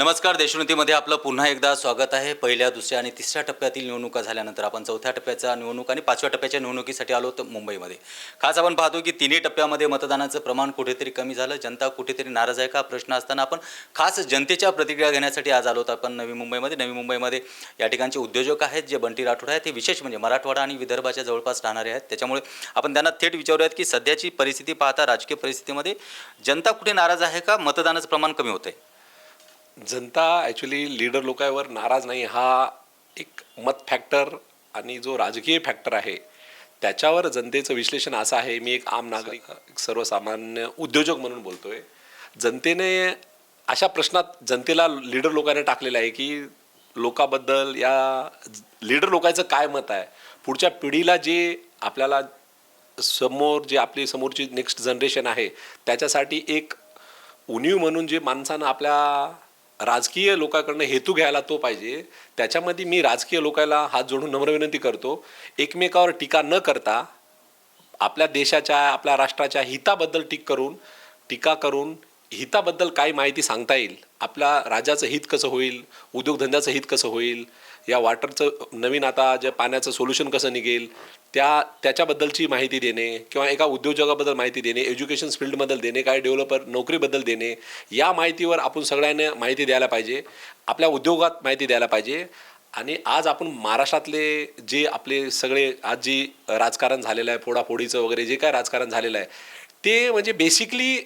नमस्कार देशोन्नतीमध्ये आपलं पुन्हा एकदा स्वागत आहे. पहिल्या दुसऱ्या आणि तिसऱ्या टप्प्यातील निवडणुका झाल्यानंतर आपण चौथ्या टप्प्याच्या निवडणूक आणि पाचव्या टप्प्याच्या निवडणुकीसाठी आलो तर मुंबईमध्ये. खास आपण पाहतो की तिन्ही टप्प्यामध्ये मतदानाचं प्रमाण कुठेतरी कमी झालं. जनता कुठेतरी नाराज आहे का? प्रश्न असताना आपण खास जनतेच्या प्रतिक्रिया घेण्यासाठी आज आलो आपण नवी मुंबईमध्ये. नवी मुंबईमध्ये या ठिकाणचे उद्योजक आहेत जे बंटी राठोड आहेत. ते विशेष म्हणजे मराठवाडा आणि विदर्भाच्या जवळपास राहणारे आहेत. त्याच्यामुळे आपण त्यांना थेट विचारूयात की सध्याची परिस्थिती पाहता राजकीय परिस्थितीमध्ये जनता कुठे नाराज आहे का? मतदानाचं प्रमाण कमी होतं आहे जनता ॲक्च्युली लीडर लोकांवर नाराज नाही. हा एक मत फॅक्टर आणि जो राजकीय फॅक्टर आहे त्याच्यावर जनतेचं विश्लेषण असं आहे. मी एक आम नागरिक एक सर्वसामान्य उद्योजक म्हणून बोलतोय. जनतेने अशा प्रश्नात जनतेला लीडर लोकांनी टाकलेलं आहे की लोकाबद्दल या लीडर लोकांचं काय मत आहे? पुढच्या पिढीला जे आपल्याला समोर जे आपली समोरची नेक्स्ट जनरेशन आहे त्याच्यासाठी एक उणीव म्हणून जे माणसानं आपल्या राजकीय लोकांकडनं हेतू घ्यायला तो पाहिजे. त्याच्यामध्ये मी राजकीय लोकांना हात जोडून नम्र विनंती करतो एकमेकावर टीका न करता आपल्या देशाच्या आपल्या राष्ट्राच्या हिताबद्दल टीक करून टीका करून हिताबद्दल काय माहिती सांगता येईल. आपल्या राज्याचं हित कसं होईल उद्योगधंद्याचं हित कसं होईल या वॉटरचं नवीन आता जे पाण्याचं सोल्युशन कसं निघेल त्या त्याच्याबद्दलची माहिती देणे किंवा एका उद्योजकाबद्दल माहिती देणे एज्युकेशन फील्डबद्दल देणे काय डेव्हलपर नोकरीबद्दल देणे या माहितीवर आपण सगळ्यांना माहिती द्यायला पाहिजे आपल्या उद्योगात माहिती द्यायला पाहिजे. आणि आज आपण महाराष्ट्रातले जे आपले सगळे आज जी राजकारण झालेलं आहे फोडाफोडीचं वगैरे जे काय राजकारण झालेलं आहे ते म्हणजे बेसिकली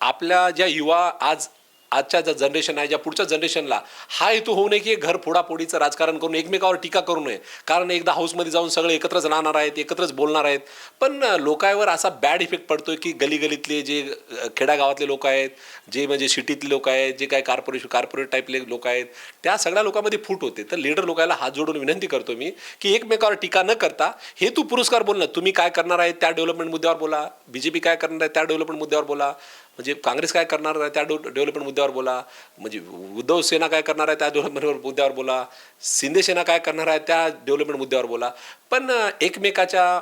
आपल्या ज्या युवा आज आजच्या ज्या जनरेशन आहे ज्या पुढच्या जनरेशनला हा हेतू होऊ नये की घर फोडाफोडीचं राजकारण करून एकमेकावर टीका करू नये. कारण एकदा हाऊसमध्ये जाऊन सगळे एकत्रच राहणार आहेत एकत्रच बोलणार आहेत. पण लोकांवर असा बॅड इफेक्ट पडतोय की गलीगलीतले जे खेडागावातले खेड्यागावातले लोक आहेत जे म्हणजे सिटीतले लोक आहेत जे काय कार्पोरेशन कार्पोरेट टाईपले लोक आहेत त्या सगळ्या लोकांमध्ये फूट होते. तर लीडर लोकांना हात जोडून विनंती करतो मी की एकमेकावर टीका न करता हेतू पुरस्कार बोलणं. तुम्ही काय करणार आहे त्या डेव्हलपमेंट मुद्द्यावर बोला. बीजेपी काय करणार आहे त्या डेव्हलपमेंट मुद्द्यावर बोला. म्हणजे काँग्रेस काय करणार आहे? त्या डेव्हलपमेंट मुद्द्यावर बोला. म्हणजे उद्धव सेना काय करणार आहे? त्या डेव्हलपमेंट मुद्द्यावर बोला. शिंदे सेना काय करणार आहे? त्या डेव्हलपमेंट मुद्द्यावर बोला. पण एकमेकाच्या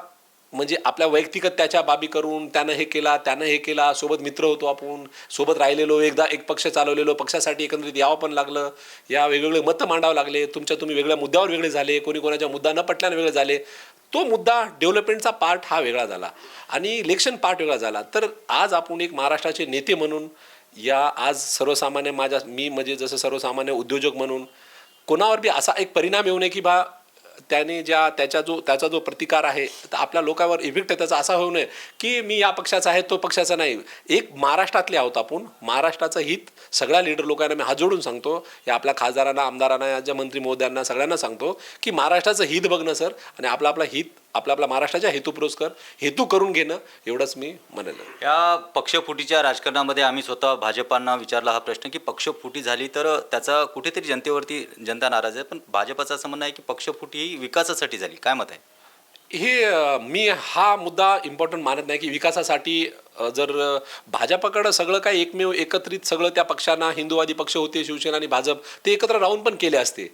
म्हणजे आपल्या वैयक्तिक त्याच्या बाबी करून त्यानं हे केला त्यानं हे केला सोबत मित्र होतो आपण सोबत राहिलेलो एकदा एक पक्ष चालवलेलो पक्षासाठी एकंदरीत यावं पण लागलं. या वेगवेगळे मतं मांडावं लागले. तुमच्या तुम्ही वेगळ्या मुद्द्यावर वेगळे झाले. कोणी कोणाच्या मुद्दा न पटल्यानं वेगळे झाले. तो मुद्दा डेव्हलपमेंटचा पार्ट हा वेगळा झाला आणि इलेक्शन पार्ट वेगळा झाला. तर आज आपण एक महाराष्ट्राचे नेते म्हणून या आज सर्वसामान्य माझ्या मी म्हणजे जसं सर्वसामान्य उद्योजक म्हणून कोणावर बी असा एक परिणाम येऊ नये की बा त्याने ज्या त्याच्या जो त्याचा जो प्रतिकार आहे तर आपल्या लोकांवर इफेक्ट आहे त्याचा असा होऊ नये की मी या पक्षाचा आहे तो पक्षाचा नाही. एक महाराष्ट्रातले आहोत आपण. महाराष्ट्राचं हित सगळ्या लीडर लोकांना मी हात जोडून सांगतो. या आपल्या खासदारांना आमदारांना या ज्या मंत्री महोदयांना सगळ्यांना सांगतो की महाराष्ट्राचं हित बघणं सर. आणि आपलं आपलं हित आपला आपला महाराष्ट्राच्या हेतू पुरस्कार हेतू करून घेणं एवढंच मी म्हणेल. या पक्षफुटीच्या राजकारणामध्ये आम्ही स्वतः भाजपांना विचारला हा प्रश्न की पक्षफुटी झाली तर त्याचा कुठेतरी जनतेवरती जनता नाराज आहे. पण भाजपाचं असं म्हणणं आहे की पक्षफुटी ही विकासासाठी झाली. काय मत आहे? हे मी हा मुद्दा इम्पॉर्टंट मानत नाही की विकासासाठी जर भाजपाकडं सगळं काही एकमेव एकत्रित सगळं त्या पक्षांना हिंदुवादी पक्ष होते शिवसेना आणि भाजप ते एकत्र राहून पण केले असते.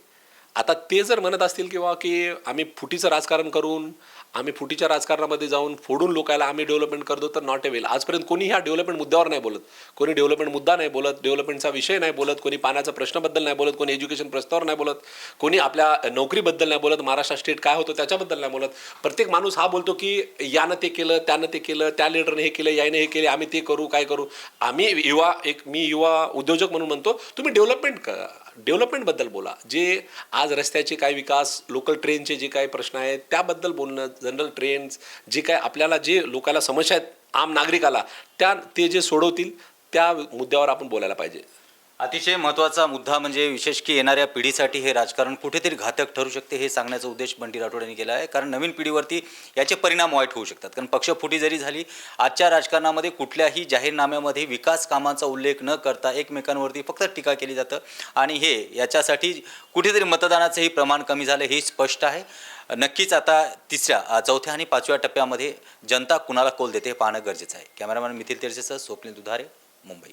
आता ते जर म्हणत असतील किंवा की आम्ही फुटीचं राजकारण करून आम्ही फुटीच्या राजकारणामध्ये जाऊन फोडून लोकायला आम्ही डेव्हलपमेंट करतो तर नॉट ए वेल आजपर्यंत कोणी ह्या डेव्हलपमेंट मुद्द्यावर नाही बोलत. कोणी डेव्हलपमेंट मुद्दा नाही बोलत डेव्हलपमेंटचा विषय नाही बोलत कोणी पाण्याचा प्रश्नाबद्दल नाही बोलत कोणी एज्युकेशन प्रश्नावर नाही बोलत कोणी आपल्या नोकरीबद्दल नाही बोलत महाराष्ट्र स्टेट काय होतं त्याच्याबद्दल नाही बोलत. प्रत्येक माणूस हा बोलतो की यानं ते केलं त्यानं ते केलं त्या लिडरने हे केलं याने हे केले आम्ही ते करू काय करू. आम्ही युवा एक मी युवा उद्योजक म्हणून म्हणतो तुम्ही डेव्हलपमेंट करा डेव्हलपमेंटबद्दल बोला. जे आज रस्त्याचे काय विकास लोकल ट्रेनचे जे काही प्रश्न आहेत त्याबद्दल बोलणं जनरल ट्रेन्स जे काय आपल्याला जे लोकांना समस्या आहेत आम नागरिकाला त्या ते जे सोडवतील त्या मुद्द्यावर आपण बोलायला पाहिजे. अतिशय महत्त्वाचा मुद्दा म्हणजे विशेष की येणाऱ्या पिढीसाठी हे राजकारण कुठेतरी घातक ठरू शकते हे सांगण्याचा उद्देश बंटी राठोड यांनी केला आहे. कारण नवीन पिढीवरती याचे परिणाम वाईट होऊ शकतात. कारण पक्षफुटी जरी झाली आजच्या राजकारणामध्ये कुठल्याही जाहीरनाम्यामध्ये विकास कामांचा उल्लेख न करता एकमेकांवरती फक्त टीका केली जातं. आणि हे याच्यासाठी कुठेतरी मतदानाचंही प्रमाण कमी झालं हे स्पष्ट आहे. नक्कीच आता तिसऱ्या चौथ्या आणि पाचव्या टप्प्यामध्ये जनता कुणाला कोल देते हे पाहणं गरजेचं आहे. कॅमेरामॅन मिथिल तेरसेसह स्वप्नील दुधारे मुंबई.